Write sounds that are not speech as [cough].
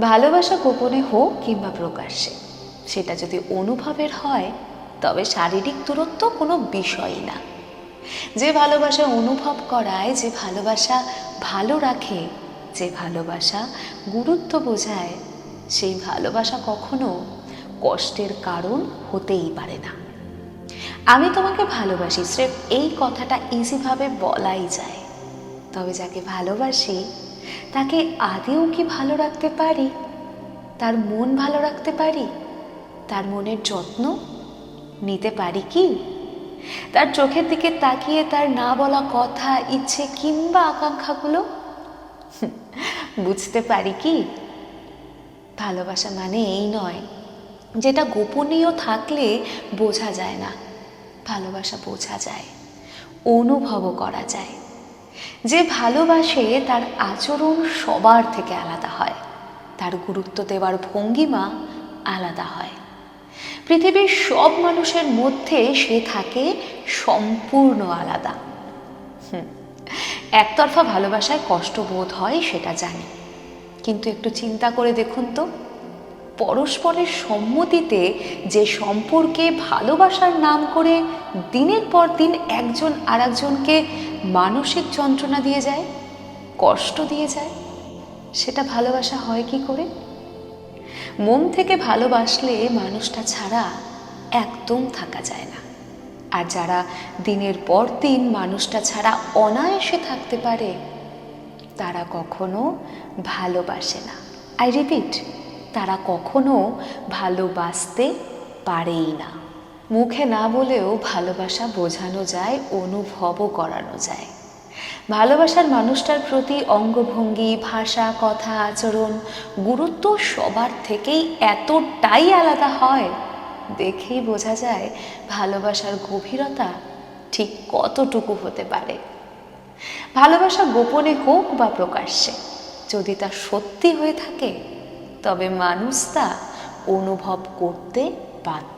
ভালোবাসা গোপনে হোক কিংবা প্রকাশ্যে, সেটা যদি অনুভবের হয়, তবে শারীরিক দূরত্ব কোনো বিষয়ই না। যে ভালোবাসা অনুভব করায়, যে ভালোবাসা ভালো রাখে, যে ভালোবাসা গুরুত্ব বোঝায়, সেই ভালোবাসা কখনো কষ্টের কারণ হতেই পারে না। আমি তোমাকে ভালোবাসি, স্রেফ এই কথাটা ইজিভাবে বলাই যায়। তবে যাকে ভালোবাসি, তাকে আদেও কি ভালো রাখতে পারি? তার মন ভালো রাখতে পারি? তার মনের যত্ন নিতে পারি কি? তার চোখের দিকে তাকিয়ে তার না বলা কথা, ইচ্ছে কিংবা আকাঙ্ক্ষাগুলো? [laughs] বুঝতে পারি কি? ভালোবাসা মানে এই নয়, যেটা গোপনীয় থাকলে বোঝা যায় না। ভালোবাসা বোঝা যায়, অনুভবও করা যায়। যে ভালোবাসে তার আচরণ সবার থেকে আলাদা হয়। তার গুরুত্ব দেওয়ার ভঙ্গিমা আলাদা হয়। পৃথিবীর সব মানুষের মধ্যে সে থাকে সম্পূর্ণ আলাদা। একতরফা ভালোবাসায় কষ্ট বোধ হয়, সেটা জানি। কিন্তু একটু চিন্তা করে দেখুন তো। পরস্পরের সম্মতিতে যে সম্পর্কে ভালোবাসার নাম করে দিনের পর দিন একজন আর একজনকে মানসিক যন্ত্রণা দিয়ে যায়, কষ্ট দিয়ে যায়, সেটা ভালোবাসা হয় কি করে? মন থেকে ভালোবাসলে মানুষটা ছাড়া একদম থাকা যায় না। আর যারা দিনের পর দিন মানুষটা ছাড়া অনায়াসে থাকতে পারে, তারা কখনো ভালোবাসে না। আই রিপিট তারা কখনো ভালোবাসতে পারেই না। মুখে না বলেও ভালোবাসা বোঝানো যায়, অনুভবও করানো যায়। ভালোবাসার মানুষটার প্রতি অঙ্গভঙ্গি, ভাষা, কথা, আচরণ, গুরুত্ব সবার থেকেই এতটাই আলাদা হয়, দেখেই বোঝা যায় ভালোবাসার গভীরতা ঠিক কতটুকু হতে পারে। ভালোবাসা গোপনে হোক বা প্রকাশ্যে, যদি তা সত্যি হয়ে থাকে তবে মানুষ তা অনুভব করতে বাধ্য।